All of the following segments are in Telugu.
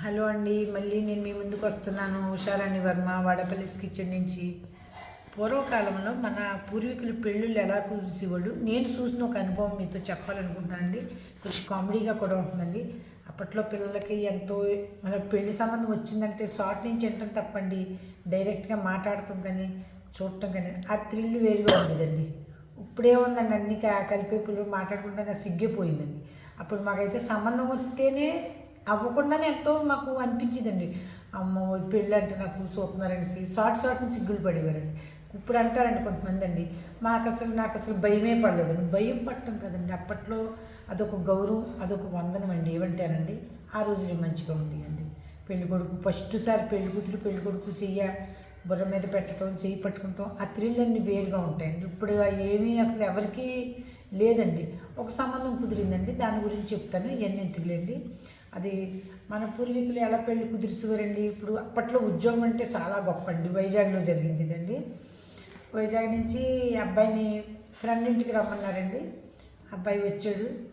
హలో అండి మళ్ళీ నేను మీ ముందుకు వస్తున్నాను. ఉషారాణి వర్మ వాడపల్లిస్ కిచెన్ నుంచి. పూర్వకాలంలో మన పూర్వీకులు పెళ్ళిళ్ళు ఎలా కురిసేవాళ్ళు నేను చూసిన ఒక అనుభవం మీతో చెప్పాలనుకుంటున్నానండి. కొంచెం కామెడీగా కూడా ఉంటుందండి. అప్పట్లో పిల్లలకి ఎంతో మన పెళ్ళి సంబంధం వచ్చిందంటే షార్ట్ నుంచి వినటం తప్పండి. డైరెక్ట్గా మాట్లాడటం కానీ చూడటం కానీ ఆ థ్రిల్ వేరుగా ఉండేదండి. ఇప్పుడే ఉందండి అన్ని కలిపే కలిపేపులు మాట్లాడుకుంటే సిగ్గిపోయిందండి. అప్పుడు మాకైతే సంబంధం వస్తేనే అవ్వకుండానే ఎంతో మాకు అనిపించిందండి. అమ్మ పెళ్ళి అంటే నాకు చూస్తున్నారనేసి షార్ట్ షార్ట్ సిగ్గులు పడేవారండి. ఇప్పుడు అంటారండి కొంతమంది అండి మాకు అసలు నాకు అసలు భయమే పడలేదండి. భయం పట్టడం కదండి. అప్పట్లో అదొక గౌరవం అదొక వందనం అండి. ఏమంటారండి? ఆ రోజులే మంచిగా ఉండేయండి. పెళ్ళి కొడుకు ఫస్ట్ సారి పెళ్ళి కూతురు పెళ్ళి కొడుకు చెయ్య బుర్ర మీద పెట్టడం చెయ్యి పట్టుకుంటాం. ఆ థ్రిల్ అన్నీ వేరుగా ఉంటాయండి. ఇప్పుడు ఏమీ అసలు ఎవరికీ లేదండి. ఒక సంబంధం కుదిరిందండి. దాని గురించి చెప్తాను. ఇవన్నీ ఎందుకులేండి? అది మన పూర్వీకులు ఎలా పెళ్ళి కుదిరిసేవారండి ఇప్పుడు అప్పట్లో ఉద్యోగం అంటే చాలా గొప్ప అండి వైజాగ్లో జరిగింది ఇదండి. వైజాగ్ నుంచి అబ్బాయిని ఫ్రెండ్ ఇంటికి రమ్మన్నారండి. అబ్బాయి వచ్చాడు.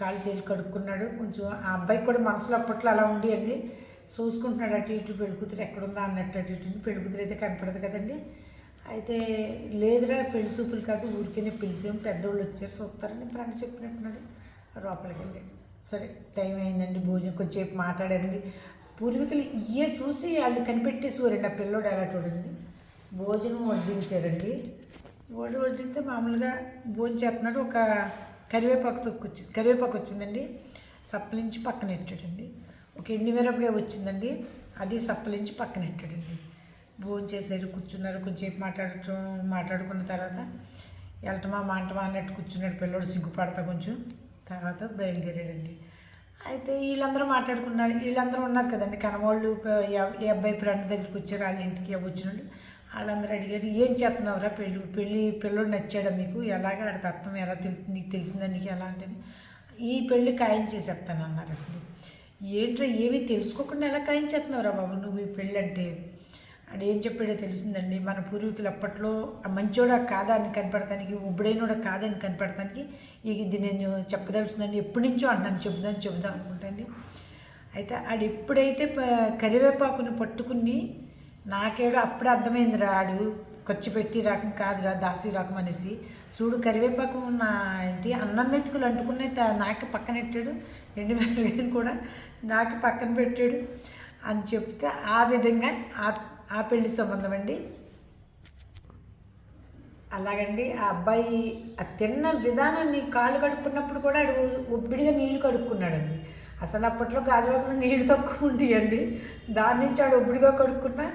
కాలు చేతులు కడుక్కున్నాడు. కొంచెం ఆ అబ్బాయికి కూడా మనసులో అప్పట్లో అలా ఉండి అండి చూసుకుంటున్నాడు అటు ఇటు పెళ్ళికూతురు ఎక్కడుందా అన్నట్టు అటు ఇటు పెళ్ళి కూతురు అయితే కనపడదు కదండి. అయితే లేదురా పెళ్ళి చూపులు కాదు ఊరికేనే పిలిచాం పెద్దోళ్ళు వచ్చారు చూస్తారని ఫ్రెండ్ చెప్పినట్టున్నాడు. లోపలికి వెళ్ళి సరే టైం అయిందండి భోజనం కొంచెంసేపు మాట్లాడారండి. పూర్వీకులు ఇయే చూసి వాళ్ళు కనిపెట్టేసేవారండి ఆ పిల్లోడు ఎలా చూడండి. భోజనం వడ్డించారండి. భోజనం వడ్డిస్తే మామూలుగా భోజనం చేస్తున్నాడు ఒక కరివేపాకు తొక్కు వచ్చింది కరివేపాకు వచ్చిందండి. సప్పలించి పక్కన ఎట్టాడండి ఒక ఎండి మిరపకాయ వచ్చిందండి అది సప్పలించి పక్కన ఎట్టాడండి భోజనం చేశారు కూర్చున్నారు కొంచెంసేపు మాట్లాడటం మాట్లాడుకున్న తర్వాత వెళ్ళటమా మాంటమా అన్నట్టు కూర్చున్నాడు పిల్లోడు సిగ్గుపడతా కొంచెం. తర్వాత బయలుదేరాడండి. అయితే వీళ్ళందరూ మాట్లాడుకున్నారు. వీళ్ళందరూ ఉన్నారు కదండి కనవాళ్ళు ఈ ఏ అబ్బాయి ఫ్రెండ్ దగ్గరికి వచ్చారు వాళ్ళ ఇంటికి వచ్చినాడు. వాళ్ళందరూ అడిగారు ఏం చేస్తున్నావురా పెళ్ళి? పెళ్ళి పిల్లోడు నచ్చాడా మీకు? ఎలాగ? ఆడ తత్వం ఎలా తెలుసు నీకు తెలిసిందా? నీకు ఎలా అంటే ఈ పెళ్ళి ఖాయం చేసేస్తాను అన్నారండి ఏంట్రా ఏమీ తెలుసుకోకుండా ఎలా ఖాయం చేస్తున్నావురా బాబు? నువ్వు ఈ పెళ్ళి అంటే ఆడు ఏం చెప్పాడో తెలిసిందండి. మన పూర్వీకులు అప్పట్లో మంచోడా కాదా అని కనపడటానికి ఉబ్బడైనోడా కాదని కనపడటానికి ఇక ఇది నేను చెప్పదలుచున్నాను ఎప్పటి నుంచో అంటాను చెబుదాం చెబుదాం అనుకుంటాను అయితే ఆడు ఎప్పుడైతే ప- కరివేపాకుని పట్టుకుని నాకేడో అప్పుడే అర్థమైందిరా ఆడు ఖర్చు పెట్టి రకం కాదురా దాసి రకం అనేసి. చూడు కరివేపాకు నా ఏంటి అన్నం మెతుకులు అంటుకునే త- నాకి పక్కన పెట్టాడు ఎండు వేలు కూడా నాకు పక్కన పెట్టాడు అని చెప్తే ఆ విధంగా ఆ ఆ పెళ్ళి సంబంధం అండి అలాగండి ఆ అబ్బాయి ఆ తిన్న విధానాన్ని కాళ్ళు కడుక్కున్నప్పుడు కూడా ఆడు ఉబ్బిడిగా నీళ్ళు కడుక్కున్నాడండి. అసలు అప్పట్లో గాజువాకులు నీళ్ళు తక్కువ ఉండేయండి. దాని నుంచి ఆడు ఉబ్బిడిగా కడుక్కున్నా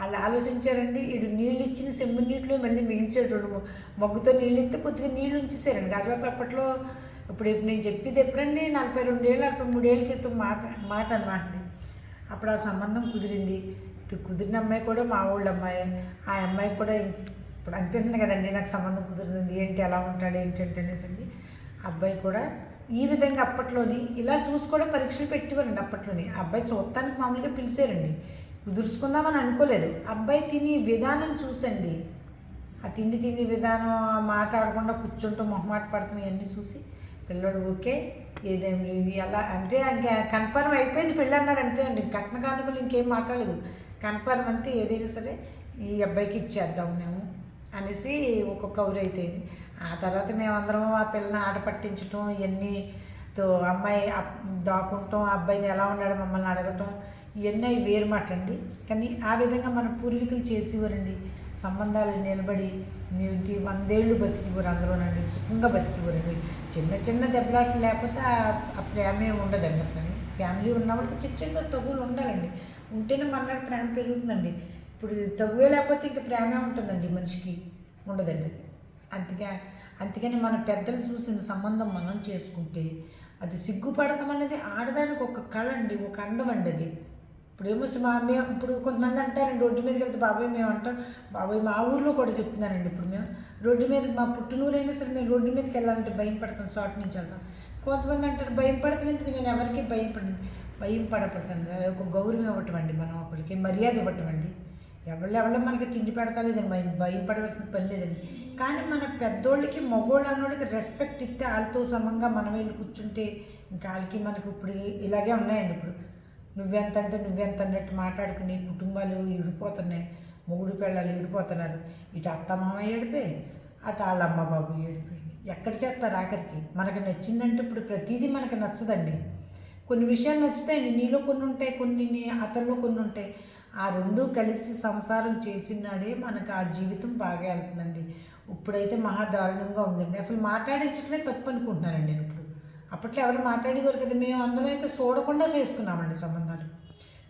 వాళ్ళు ఆలోచించారండి. ఇడు నీళ్ళు ఇచ్చిన సెమ్ము నీటిలో మళ్ళీ మిగిల్చాడు రెండు మొగ్గుతో నీళ్ళు ఇస్తే కొద్దిగా నీళ్ళు ఉంచేసారండి. గాజువాకులు అప్పట్లో ఇప్పుడు ఇప్పుడు నేను చెప్పేది ఎప్పుడండి? నలభై రెండేళ్ళు నలభై మూడేళ్ళ క్రితం మాట మాట అనమాట అప్పుడు ఆ సంబంధం కుదిరింది. కుదిరిన అమ్మాయి కూడా మా ఊళ్ళ అమ్మాయి. ఆ అమ్మాయి కూడా ఇప్పుడు అనిపిస్తుంది కదండి నాకు సంబంధం కుదిరింది ఏంటి ఎలా ఉంటాడు ఏంటి అంటే అనేసి అండి అబ్బాయి కూడా ఈ విధంగా అప్పట్లోని ఇలా చూసి కూడా పరీక్షలు పెట్టేవారండి అప్పట్లోని. అబ్బాయి చూడటానికి మామూలుగా పిలిచారండి. కుదుర్చుకుందామని అనుకోలేదు. అబ్బాయి తిని విధానం చూసండి. ఆ తిండి తిని విధానం మాట్లాడకుండా కూర్చుంటూ మొహమాట పడుతుంది ఇవన్నీ చూసి పిల్లడు ఓకే ఏదేం లేదు ఎలా అంటే ఇంకా కన్ఫర్మ్ అయిపోయింది పెళ్ళి అన్నారు అంతే అండి. కట్న కానుకలు ఇంకేం మాట్లాడలేదు. కన్ఫర్మ్ అంతే ఏదైనా సరే ఈ అబ్బాయికి ఇచ్చేద్దాం మేము అనేసి ఒక కౌరు అయితే ఆ తర్వాత మేమందరం ఆ పిల్లని ఆట పట్టించటం ఇవన్నీ తో అమ్మాయి అప్- దాక్కుంటాం ఆ అబ్బాయిని ఎలా ఉన్నాడు మమ్మల్ని అడగటం ఇవన్నీ అవి వేరు మాట అండి కానీ ఆ విధంగా మన పూర్వీకులు చేసేవారండి. సంబంధాలు నిలబడి నేటి వందేళ్ళు బతికివారు అందరూనండి. సుఖంగా బతికివారండి. చిన్న చిన్న దెబ్బలాట్లు లేకపోతే ఆ- ఆ ప్రేమే ఉండదండి అసలు. ఫ్యామిలీ ఉన్నవాడికి చిన్న చిన్న తగులు ఉండాలండి. ఉంటేనే మన్నాడు ప్రేమ పెరుగుతుందండి. ఇప్పుడు తగువే లేకపోతే ఇంకా ప్రేమే ఉంటుందండి మనిషికి ఉండదండి. అది అందుకే అందుకని మన పెద్దలు చూసిన సంబంధం మనం చేసుకుంటే అది సిగ్గుపడటం అనేది ఆడదానికి ఒక కళ అండి ఒక అందం అండి అది. ఇప్పుడు ఏమో మా మేము ఇప్పుడు కొంతమంది అంటారండి రోడ్డు మీదకి వెళ్తే బాబాయ్ మేము అంటాం బాబాయ్ మా ఊర్లో కూడా చెప్తున్నానండి ఇప్పుడు మేము రోడ్డు మీద మా పుట్టినూరైనా సరే మేము రోడ్డు మీదకి వెళ్ళాలంటే భయం పడతాం షార్ట్ నుంచి వెళ్తాం. కొంతమంది అంటారు భయం పడతాం ఎందుకు? నేను ఎవరికి భయం పడను. భయం పడపడతాను అది ఒక గౌరవం ఇవ్వటమండి మనం ఒకరికి మర్యాద ఇవ్వటమండి. అండి ఎవరు మనకి తిండి పెడతలేదండి భయం భయం పడవలసిన పని లేదండి. కానీ మన పెద్దోళ్ళకి మగోళ్ళు అన్నోళ్ళకి రెస్పెక్ట్ ఇస్తే వాళ్ళతో సమంగా మనం వెళ్ళి కూర్చుంటే ఇంకా వాళ్ళకి మనకి ఇప్పుడు ఇలాగే ఉన్నాయండి ఇప్పుడు. నువ్వెంత అంటే నువ్వెంత అన్నట్టు మాట్లాడుకుని కుటుంబాలు విడిపోతున్నాయి. మొగుడు పిల్లలు విడిపోతున్నారు. ఇటు అత్తమ్మ ఏడిపోయి అటు వాళ్ళ అమ్మ బాబు ఏడిపోయి. ఎక్కడ చేస్తారు ఆఖరికి? మనకు నచ్చిందంటే ఇప్పుడు ప్రతిదీ మనకు నచ్చదండి. కొన్ని విషయాలు నచ్చుతాయండి. నీలో కొన్ని ఉంటాయి కొన్ని అతనిలో కొన్ని ఉంటాయి. ఆ రెండు కలిసి సంసారం చేసినాడే మనకు ఆ జీవితం బాగా వెళ్తుందండి. ఇప్పుడైతే మహా దారుణంగా ఉందండి. అసలు మాట్లాడించడమే తప్పు అనుకుంటున్నానండి నేను ఇప్పుడు. అప్పట్లో ఎవరు మాట్లాడేవారు కదా మేము అందరం అయితే చూడకుండా చేసుకున్నామండి సంబంధాలు.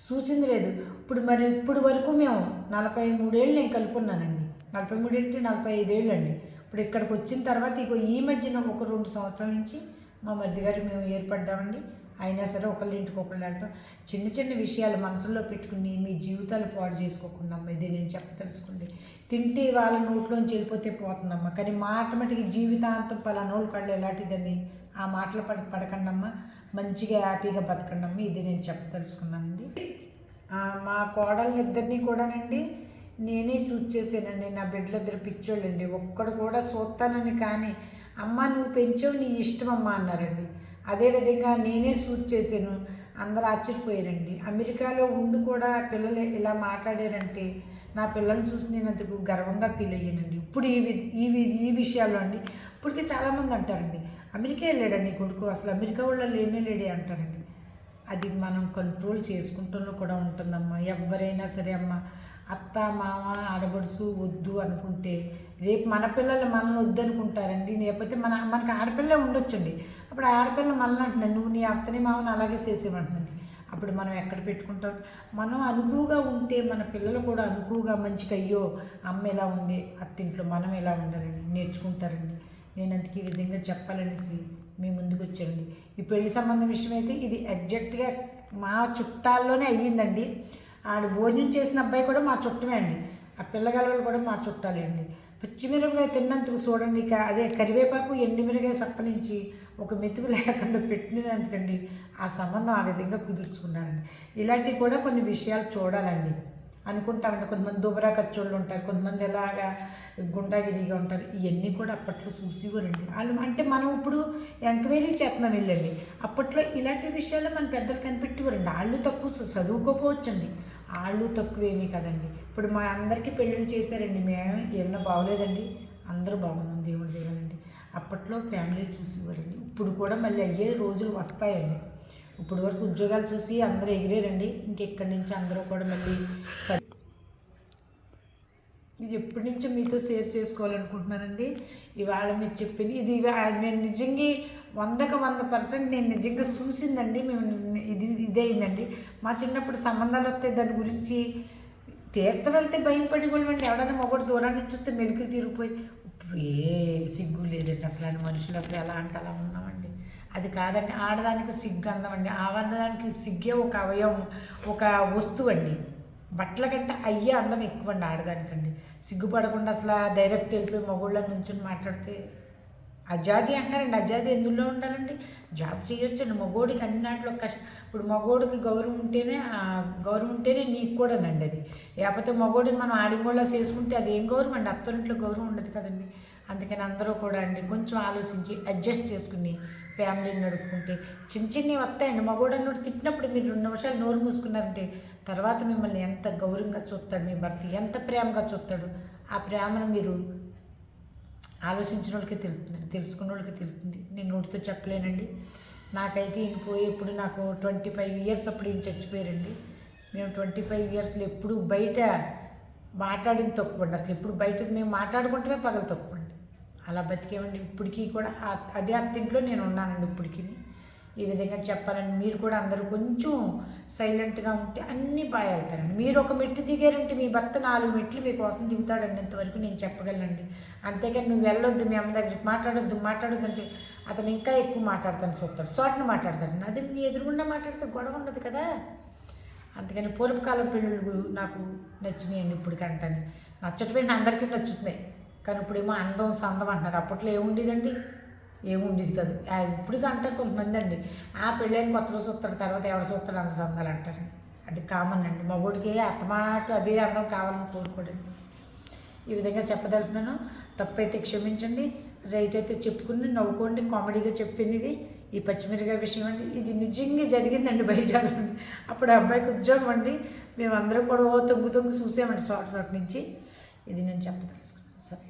సూచింది లేదు. ఇప్పుడు మరి ఇప్పుడు వరకు మేము నలభై మూడేళ్ళు నేను కలుపుకున్నానండి. నలభై మూడేళ్ళు నలభై ఐదేళ్ళు అండి ఇప్పుడు ఇక్కడికి వచ్చిన తర్వాత ఇగో ఈ మధ్యన ఒక రెండు సంవత్సరాల నుంచి మా మధ్య గారు మేము ఏర్పడ్డామండి. అయినా సరే ఒకళ్ళ ఇంటికి ఒకళ్ళు వెళ్ళటం చిన్న చిన్న విషయాలు మనసులో పెట్టుకుని మీ జీవితాలు పాడు చేసుకోకుండా ఇది నేను చెప్పదలుచుకుంది. తింటే వాళ్ళ నోట్లోంచి వెళ్ళిపోతే పోతుందమ్మా. కానీ మాట మటుకి జీవితాంతం పలానోళ్ళు కళ్ళు ఎలాంటిదని ఆ మాటలు పడ పడకండమ్మా. మంచిగా హ్యాపీగా బతకండమ్మా. ఇది నేను చెప్ప తెలుసుకున్నానండి మా కోడళ్ళిద్దరినీ కూడానండి నేనే చూస్ చేసానండి నా బిడ్డలిద్దరు పిచ్చోళ్ళండి. ఒక్కడు కూడా చూస్తానని కానీ అమ్మ నువ్వు పెంచావు నీ ఇష్టం అమ్మ అన్నారండి. అదేవిధంగా నేనే సూట్ చేశాను. అందరూ ఆశ్చర్యపోయారండి. అమెరికాలో ఉండి కూడా పిల్లలు ఇలా మాట్లాడారంటే నా పిల్లల్ని చూసి నేను అందుకు గర్వంగా ఫీల్ అయ్యానండి. ఇప్పుడు ఈ ఈ ఈ విషయాల్లో అండి ఇప్పటికీ చాలామంది అంటారండి అమెరికా వెళ్ళాడండి కొడుకు అసలు అమెరికా వాళ్ళు లేనే లేడే అంటారండి. అది మనం కంట్రోల్ చేసుకుంటూనే కూడా ఉంటుందమ్మా. ఎవరైనా సరే అమ్మ అత్త మామ ఆడబడుసు వద్దు అనుకుంటే రేపు మన పిల్లలు మనల్ని వద్దనుకుంటారండి. లేకపోతే మన మనకి ఆడపిల్ల ఉండొచ్చండి. అప్పుడు ఆడపిల్ల మనల్ని అంటున్నాను నువ్వు నీ అత్తని మామని అలాగే చేసేవంటుందండి. అప్పుడు మనం ఎక్కడ పెట్టుకుంటాం? మనం అనుకువగా ఉంటే మన పిల్లలు కూడా అనుకువగా మంచిగా అయ్యో అమ్మ ఎలా ఉంది? అత్తింట్లో మనం ఎలా ఉండాలండి నేర్చుకుంటారండి. నేను అందుకే ఈ విధంగా చెప్పాలనేసి మీ ముందుకు వచ్చానండి. ఈ పెళ్ళి సంబంధం విషయం అయితే ఇది ఎగ్జాక్ట్గా మా చుట్టాల్లోనే అయ్యిందండి. ఆడు భోజనం చేసిన అబ్బాయి కూడా మా చుట్టమే అండి. ఆ పిల్లగలవాళ్ళు కూడా మా చుట్టాలే అండి. పచ్చిమిరపకాయ తిన్నందుకు చూడండి ఇక అదే కరివేపాకు ఎండుమిరకాయ సప్పలించి ఒక మెతుకు లేకుండా పెట్టినందుకండి ఆ సంబంధం ఆ విధంగా కుదుర్చుకున్నారండి. ఇలాంటివి కూడా కొన్ని విషయాలు చూడాలండి. అనుకుంటామండి కొంతమంది దుబరా కచ్చోళ్ళు ఉంటారు కొంతమంది ఎలాగా గుండాగిరిగా ఉంటారు ఇవన్నీ కూడా అప్పట్లో చూసేవారండి. వాళ్ళు అంటే మనం ఇప్పుడు ఎంక్వైరీ చేస్తున్నాం వెళ్ళండి అప్పట్లో ఇలాంటి విషయాలు మన పెద్దలు కనిపెట్టేవారండి. వాళ్ళు తక్కువ చదువుకోకపోవచ్చండి చదువుకోపోవచ్చండి. వాళ్ళు తక్కువేమీ కదండి. ఇప్పుడు మా అందరికీ పెళ్ళిళ్ళు చేశారండి. మేము ఏమైనా బాగోలేదండి. అందరూ బాగున్నాం దేవుడి దేవుడండి అప్పట్లో ఫ్యామిలీలు చూసేవారండి. ఇప్పుడు కూడా మళ్ళీ అయ్యే రోజులు వస్తాయండి. ఇప్పుడు వరకు ఉద్యోగాలు చూసి అందరూ ఎగిరేరండి. ఇంకెక్కడి నుంచి అందరూ కూడా మళ్ళీ ఇది ఎప్పటి నుంచో మీతో షేర్ చేసుకోవాలనుకుంటున్నానండి. ఇవాళ మీరు చెప్పింది ఇది నేను నిజంగా వందకు వంద పర్సెంట్ నేను నిజంగా చూసిందండి మేము ఇది ఇదైందండి మా చిన్నప్పుడు సంబంధాలు వస్తే దాని గురించి తీర్థం వెళ్తే భయపడి కూడా అండి ఎవడైనా మొగడు దూరం నుంచి చూస్తే మెలికలు తీరిపోయి ఏ సిగ్గు లేదండి అసలు అని మనుషులు అసలు ఎలా అంటే అలా ఉన్నామండి? అది కాదండి ఆడదానికి సిగ్గు అందమండి. ఆడదానికి సిగ్గే ఒక అవయవం ఒక వస్తువు అండి బట్టల కంటే అయ్యే అందం ఎక్కువ అండి ఆడదానికండి. సిగ్గుపడకుండా అసలు డైరెక్ట్ వెళ్ళిపోయి మగోళ్ళ నుంచి మాట్లాడితే అజాది అంటున్నారండి అజాది ఎందులో ఉండాలండి? జాబ్ చేయొచ్చండి. మగోడికి దాంట్లో కష్టం ఇప్పుడు మగోడికి గౌరవం ఉంటేనే గౌరవం ఉంటేనే నీకు కూడానండి అది. లేకపోతే మగోడిని మనం ఆడిగోళ్ళ చేసుకుంటే అది ఏం గౌరవం అండి? అత్తరింట్లో గౌరవం ఉండదు కదండి. అందుకని అందరూ కూడా అండి కొంచెం ఆలోచించి అడ్జస్ట్ చేసుకుని ఫ్యామిలీని నడుపుకుంటే చిన్న చిన్నవి వస్తాయండి. మగోడన్నోడు తిట్టినప్పుడు మీరు రెండు నిమిషాలు నోరు మూసుకున్నారంటే తర్వాత మిమ్మల్ని ఎంత గౌరవంగా చూస్తాడు మీ భర్త? ఎంత ప్రేమగా చూస్తాడు? ఆ ప్రేమను మీరు ఆలోచించిన వాళ్ళకి తెలుస్తుంది తెలుసుకున్న వాళ్ళకి తెలుస్తుంది. నేను నోటితో చెప్పలేనండి. నాకైతే ఈయన పోయి ఇప్పుడు నాకు ట్వంటీ ఫైవ్ ఇయర్స్ అప్పుడు ఈయన చచ్చిపోయారండి. మేము ట్వంటీ ఫైవ్ ఇయర్స్లో ఎప్పుడు బయట మాట్లాడింది తక్కువండి అసలు ఎప్పుడు బయట మేము మాట్లాడుకుంటేనే పగలు తక్కువ అండి. అలా బతికేమండి. ఇప్పటికీ కూడా అదే అత్తింట్లో నేను ఉన్నానండి ఇప్పటికీ. ఈ విధంగా చెప్పాలని మీరు కూడా అందరూ కొంచెం సైలెంట్గా ఉంటే అన్నీ బాగా వెళ్తారండి మీరు ఒక మెట్టు దిగారంటే మీ భర్త నాలుగు మెట్లు మీకోసం దిగుతాడండి ఇంతవరకు నేను చెప్పగలనండి. అంతేకాని నువ్వు వెళ్ళొద్దు మీ అమ్మ దగ్గరికి మాట్లాడొద్దు మాట్లాడొద్దు అంటే అతను ఇంకా ఎక్కువ మాట్లాడతాను చూస్తాడు షార్ట్ని మాట్లాడతాడు అదే నీ ఎదురుగుండా మాట్లాడితే గొడవ ఉండదు కదా. అందుకని పూర్వకాలం పెళ్ళిళ్ళు నాకు నచ్చినాయండి ఇప్పటికంటని. నచ్చటపోయిన అందరికీ నచ్చుతున్నాయి. కానీ ఇప్పుడేమో అందం సందం అంటున్నారు. అప్పట్లో ఏముండేదండి? ఏముండేది కాదు. ఇప్పటికీ అంటారు కొంతమంది అండి ఆ పెళ్ళైన కొత్త రోజు చూస్తాడు తర్వాత ఎవరు చూస్తాడు? అంత సందాలు అంటారు. అది కామన్ అండి. మగోడికి అత్తమాట అదే అందం కావాలని కోరుకోడండి. ఈ విధంగా చెప్పదలుతున్నాను తప్పైతే క్షమించండి. రైట్ అయితే చెప్పుకుని నవ్వుకోండి. కామెడీగా చెప్పింది ఇది ఈ పచ్చిమిరకాయ విషయం అండి. ఇది నిజంగా జరిగిందండి బయట అప్పుడు ఆ అబ్బాయికి ఉద్యోగం అండి. మేమందరం కూడా ఓ తొంగు తొంగు చూసామండి షార్ట్ షార్ట్ నుంచి. ఇది నేను చెప్పదలుచుకున్నాను. సరే.